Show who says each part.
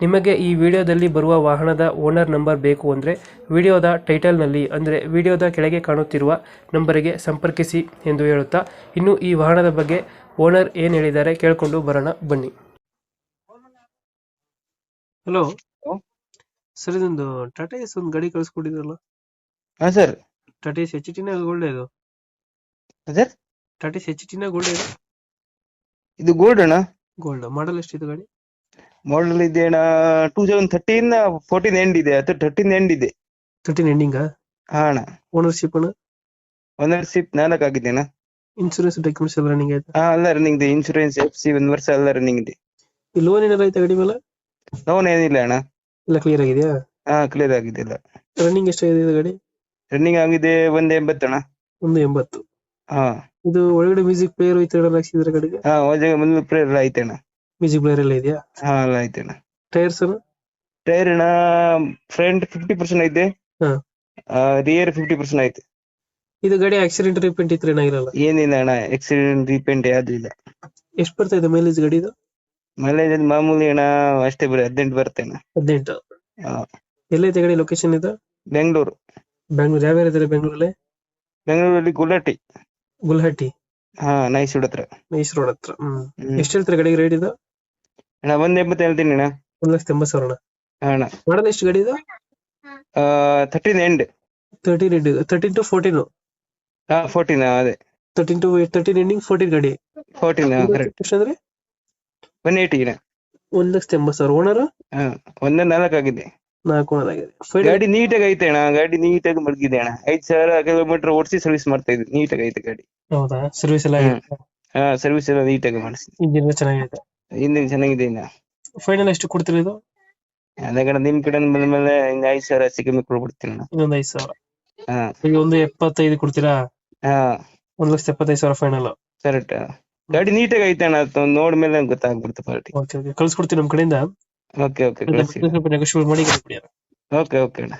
Speaker 1: ನಿಮಗೆ ಈ ವಿಡಿಯೋದಲ್ಲಿ ಬರುವ ವಾಹನದ ಓನರ್ ನಂಬರ್ ಬೇಕು ಅಂದರೆ ವಿಡಿಯೋದ ಟೈಟಲ್ನಲ್ಲಿ ಅಂದರೆ ವಿಡಿಯೋದ ಕೆಳಗೆ ಕಾಣುತ್ತಿರುವ ನಂಬರಿಗೆ ಸಂಪರ್ಕಿಸಿ ಎಂದು ಹೇಳುತ್ತಾ ಇನ್ನು ಈ ವಾಹನದ ಬಗ್ಗೆ ಓನರ್ ಏನು ಹೇಳಿದ್ದಾರೆ ಕೇಳಿಕೊಂಡು ಬರೋಣ ಬನ್ನಿ. ಹಲೋ. ಸರ್ ಇದೊಂದು ಟಾಟಾ ಎಸ್ ಒಂದು ಗಾಡಿ ಕಳಿಸ್ಕೊಟ್ಟಿದ್ರಲ್ಲ?
Speaker 2: ಹಾ ಸರ್
Speaker 1: ಟಾಟಾ ಎಸ್ ಎಚ್ ಟಿನ
Speaker 2: ಸರ್
Speaker 1: ಟಾಟಾ ಎಸ್ ಎಚ್ ಟಿನ ಗೋಲ್ಡ್
Speaker 2: ಇದು ಗೋಲ್ಡ್ ಅಣ್ಣ.
Speaker 1: ಗೋಲ್ಡ್ ಮಾಡಲ್ ಎಷ್ಟಿದೆ ಗಾಡಿ?
Speaker 2: ಮಾಡಲ್ ಇದೆ ಅಣ್ಣ two thousand thirteen fourteen end ಇದೆ ಅಥವಾ ಥರ್ಟೀನ್ ಎಂಡ್ ಇದೆ.
Speaker 1: ತರ್ಟೀನ್ ಎಂಡಿಂಗ್
Speaker 2: ಹಾ ಅಣ್ಣ.
Speaker 1: ಓನರ್ಶಿಪ್ ಅಣ್ಣ?
Speaker 2: ಓನರ್ಶಿಪ್ ನಾಲ್ಕು ಆಗಿದೆ ಅಣ್ಣ.
Speaker 1: ಇನ್ಶೂರೆನ್ಸ್ ಡಾಕ್ಯುಮೆಂಟ್ಸ್ ಎಲ್ಲ ರನ್ನಿಂಗ್ ಆಯ್ತಾ?
Speaker 2: ಹಾ ಎಲ್ಲ ರನ್ನಿಂಗ್ ಇದೆ. ಇನ್ಶೂರೆನ್ಸ್ ಎಫ್ ಸಿ ಒಂದು ವರ್ಷ ಎಲ್ಲ ರನ್ನಿಂಗ್ ಇದೆ.
Speaker 1: ಈ ಲೋನ್ ಏನಾರ ಆಯ್ತಾ ಗಾಡಿ ಮೇಲೆ?
Speaker 2: ಲೋನ್ ಏನಿಲ್ಲ ಅಣ್ಣ.
Speaker 1: ಎಲ್ಲ ಕ್ಲಿಯರ್ ಆಗಿದೆಯಾ?
Speaker 2: ಹಾ ಕ್ಲಿಯರ್ ಆಗಿದೆ ಎಲ್ಲ.
Speaker 1: ರನ್ನಿಂಗ್ ಎಷ್ಟಾಗಿದೆ ಇದು ಗಾಡಿ?
Speaker 2: ರನ್ನಿಂಗ್ ಆಗಿದೆ ಒಂದ್ ಎಂಬತ್ತು ಅಣ್ಣ.
Speaker 1: ಒಂದು ಎಂಬತ್ತು.
Speaker 2: ಹಾ.
Speaker 1: ಇದು ಒಳಗಡೆ ಮ್ಯೂಸಿಕ್ ಪ್ಲೇಯರ್ ತರ ಹಾಕ್ಸಿದ್ರೆ ಗಾಡಿಗೆ?
Speaker 2: ಹಾ ಒಳಗೆ ಒಂದು ಪ್ಲೇಯರ್ ಆಯ್ತು ಅಣ್ಣ.
Speaker 1: ಮ್ಯೂಸಿಕ್ ಪ್ಲೇಯರ್ ಎಲ್ಲ ಇದೆಯಾ?
Speaker 2: ಹಾ ಎಲ್ಲ ಅಣ್ಣ. ಅಣ್ಣ?
Speaker 1: ಟೈರ್ಸ್
Speaker 2: ಟೈರ್ ಅಣ್ಣ ಫ್ರಂಟ್ ಫಿಫ್ಟಿ ಪರ್ಸೆಂಟ್ ಐತೆ.
Speaker 1: ಹಾ.
Speaker 2: ರಿಯರ್ ಫಿಫ್ಟಿ ಪರ್ಸೆಂಟ್ ಐತೆ.
Speaker 1: ಇದು ಗಾಡಿ ಆಕ್ಸಿಡೆಂಟ್ ರಿಪೇಂಟ್ ಇತ್ತು ಏನಾಗಿರಲ್ಲ?
Speaker 2: ಏನಿಲ್ಲ ಅಣ್ಣ ಆಕ್ಸಿಡೆಂಟ್ ರೀಪೇಂಟ್ ಯಾವ್ದು ಇಲ್ಲ.
Speaker 1: ಎಷ್ಟು ಬರ್ತಾ ಇದೆ ಮೈಲೇಜ್ ಗಾಡಿ ಇದು
Speaker 2: ಮೈಲೇಜ್ ಅದು ಮಾಮೂಲಿ ಅಣ್ಣ ಅಷ್ಟೇ ಬರೀ ಹದಿನೆಂಟು ಬರುತ್ತೆ ಅಣ್ಣ.
Speaker 1: ಹದಿನೆಂಟು?
Speaker 2: ಹಾ.
Speaker 1: ಎಲ್ಲೈತೆ ಗಾಡಿ ಲೊಕೇಶನ್ ಇದು?
Speaker 2: ಬೆಂಗಳೂರು.
Speaker 1: ಬೆಂಗಳೂರು ಯಾವ ಇದ್ದಾರೆ ಬೆಂಗಳೂರಲ್ಲಿ?
Speaker 2: ಬೆಂಗಳೂರಲ್ಲಿ ಗುಲಾಟಿ
Speaker 1: ಗುಲ್ಹಟ್ಟಿ?
Speaker 2: ಹಾ ನೈಸ್ ಹತ್ರ
Speaker 1: ಮೈಸೂರು ರೋಡ್ ಹತ್ರ. ಹ್ಮ್.
Speaker 2: ಹ್ಮ್.
Speaker 1: ಎಷ್ಟು ಹೇಳ್ತಾರೆ ಗಾಡಿಗೆ ರೇಟ್ ಇದು?
Speaker 2: ಅಣ್ಣ ಒಂದ್ ಎಂಬತ್ತು ಹೇಳ್ತೀನಿ ಅಣ್ಣ.
Speaker 1: ಒಂದ್ ಲಕ್ಷದ ಎಂಬತ್ತು ಸಾವಿರ
Speaker 2: ಅಣ್ಣ.
Speaker 1: ಮಾಡಲ್ ಎಷ್ಟು ಗಾಡಿ ಇದು?
Speaker 2: Thirteen end
Speaker 1: thirteen end thirteen to fourteen
Speaker 2: ಹಾ ಫೋರ್ಟೀನ್ ಅದೇ.
Speaker 1: Thirteen to thirteen ending fourteen ಗಾಡಿ.
Speaker 2: ಫೋರ್ಟೀನ್ ಕರೆಕ್ಟ್
Speaker 1: ಎಷ್ಟು ಅಂದ್ರೆ?
Speaker 2: ಒನ್ ಏಯ್ಟಿ ಅಣ್ಣ.
Speaker 1: ಒಂದ್ ಲಕ್ಷ ಎಂಬತ್ತು ಸಾವಿರ. ಓನರ್
Speaker 2: ಒಂದೇ ನಾಲ್ಕು ಆಗಿದೆ.
Speaker 1: ನಾಲ್ಕು ಓನರ್ ಆಗಿದೆ.
Speaker 2: ಗಾಡಿ ನೀಟಾಗಿ ಐತೆ ಅಣ್ಣ ಗಾಡಿ ನೀಟಾಗಿ ಮಡಗಿದೆ ಅಣ್ಣ. ಐದ್ ಸಾವಿರ ಕಿಲೋಮೀಟರ್ ಓಡಿಸಿ ಸರ್ವಿಸ್ ಮಾಡ್ತಾ ಇದ್ದೀನಿ ನೀಟಾಗಿ ಐತೆ ಗಾಡಿ.
Speaker 1: ಹೌದಾ? ಸರ್ವಿಸ್ ಎಲ್ಲ.
Speaker 2: ಹಾ ಸರ್ವಿಸ್ ಎಲ್ಲ ನೀಟಾಗಿ ಮಾಡಿಸಿ
Speaker 1: ಇಂಜಿನ್ ಚೆನ್ನಾಗಿದೆ.
Speaker 2: ಹಿಂದಿನ ಚೆನ್ನಾಗಿದೆ ಇನ್ನ.
Speaker 1: ಫೈನಲ್ ಎಷ್ಟು ಕೊಡ್ತೀರಿ ಇದು?
Speaker 2: ಅದೇ ಕಡೆ ನಿಮ್ ಕಡೆ ಬಂದ್ಮೇಲೆ ಹಿಂಗ ಐದ್ ಸಾವಿರ ಸಿಕ್ಕಿ ಕೊಡ್ಬಿಡ್ತೀನಿ ಅಣ್ಣ
Speaker 1: ಇನ್ನೊಂದ್ ಐದು ಸಾವಿರ.
Speaker 2: ಹಾ.
Speaker 1: ಈಗ ಒಂದು ಎಪ್ಪತ್ತೈದು ಕೊಡ್ತೀರಾ?
Speaker 2: ಹಾ.
Speaker 1: ಒಂದ್ ಲಕ್ಷದ ಎಪ್ಪತ್ತೈದು ಸಾವಿರ ಫೈನಲ್
Speaker 2: ಕರೆಕ್ಟ್ ಗಾಡಿ ನೀಟಾಗಿ ಐತೆ ಅಣ್ಣ ನೋಡ್ಮೇಲೆ ಗೊತ್ತಾಗ್ಬಿಡ್ತು ಪಾರ್ಟಿ
Speaker 1: ಓಕೆ ಓಕೆ ಕಳ್ಸ್ಕೊಡ್ತೀನಿ ನಮ್ ಕಡೆಯಿಂದ.
Speaker 2: ಓಕೆ ಓಕೆ
Speaker 1: ನೆಗೋಷಿಯೇಟ್ ಮಾಡಿ ಕೊಡಿ
Speaker 2: ಓಕೆ ಓಕೆ ಅಣ್ಣ.